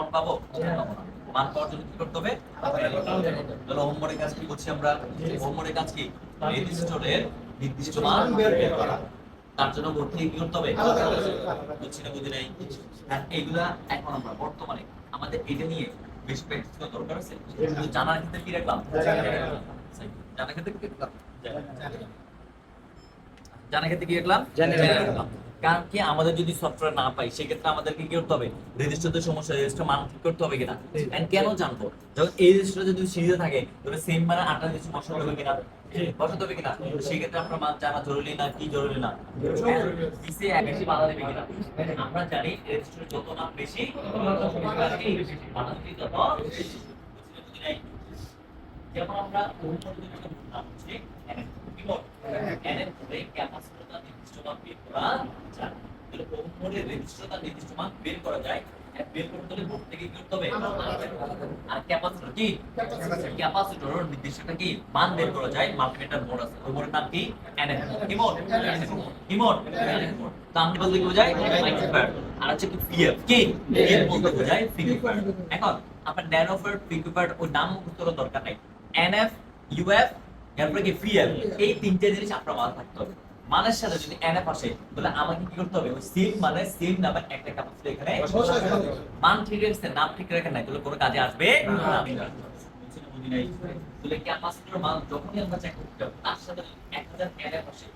মান পাবো? মান পাওয়ার জন্য কি করতে হবে? তাহলে হোমওয়ার্কের কাজ কি করছি আমরা? হোমওয়ার্কের কাজ কি? রেজিস্টরের নির্দিষ্ট মান বের করা। তার জন্য থেকে কি করতে হবে? বুঝছি না বুঝি নাই? হ্যাঁ এইগুলা এখন আমরা বর্তমানে আমাদের এটা নিয়ে বেশি প্র্যাকটিস করা দরকার আছে। শুধু জানার ক্ষেত্রে কি রাখলাম? জানার ক্ষেত্রে কি রাখলাম? জানার ক্ষেত্রে কি রাখলাম? জানি রাখলাম? কারণ কি? আমাদের যদি সফটওয়্যার না পাই সেক্ষেত্রে আমাদেরকে কি করতে হবে? রেজিস্টারদের সমস্যা রেজিস্টার মান ঠিক করতে হবে কিনা? এন্ড কেন জানব? যখন এই রেজিস্টার যদি সিরিজে থাকে তাহলে সেম মানে আটটা রেজিস্টার বসাতে হবে কিনা? বসাতে হবে কিনা? সেক্ষেত্রে আপনার মান জানা জরুরি না কি জরুরি না? দিছে বেশি বাধা দেবে কিনা? আমরা জানি রেজিস্টার যত মান বেশি বাধা দিতে তত? যেমন আমরা অনুমোদিত একটা নাম হচ্ছে NF বিমোট। NF হলে ক্যাপাসিটরটা নির্দিষ্ট মান করা যায়। তাহলে অনুমোদের রেজিস্টারটা নির্দিষ্ট মান বের করা যায়। বের করতে হলে বোর্ড থেকে কি করতে হবে? আর ক্যাপাসিটর কি? ক্যাপাসিটর নির্দিষ্টটা কি? মান বের করা যায়। মাল্টিমিটার বোর্ড আছে। ওই বোর্ডের নাম কি? NF। কি মোড? কি মোড? NF mode. তো আমরা বলতে কি বোঝায়? মাইক্রোফ্যারাড। আর হচ্ছে কি PF কি? PF বলতে বোঝায় পিকোফ্যারাড। এখন আপনার ন্যানোফ্যারাড পিকোফ্যারাড ওই নাম করার দরকার নাই এনএফ ইউএফ এরপরে কি ফিএল এই তিনটে জিনিস আপনার মাথা থাকতে হবে মানের সাথে যদি এনএফ আসে তাহলে আমাকে কি করতে হবে ওই সেম মানে সেম নামের একটা ক্যাপাসিটি এখানে মান ঠিক রেখেছে নাম ঠিক রেখে নাই তাহলে কোনো কাজে আসবে না তাহলে ক্যাপাসিটর মান যখনই আমরা চেক করতে হবে তার সাথে 1000 এনএফ আসে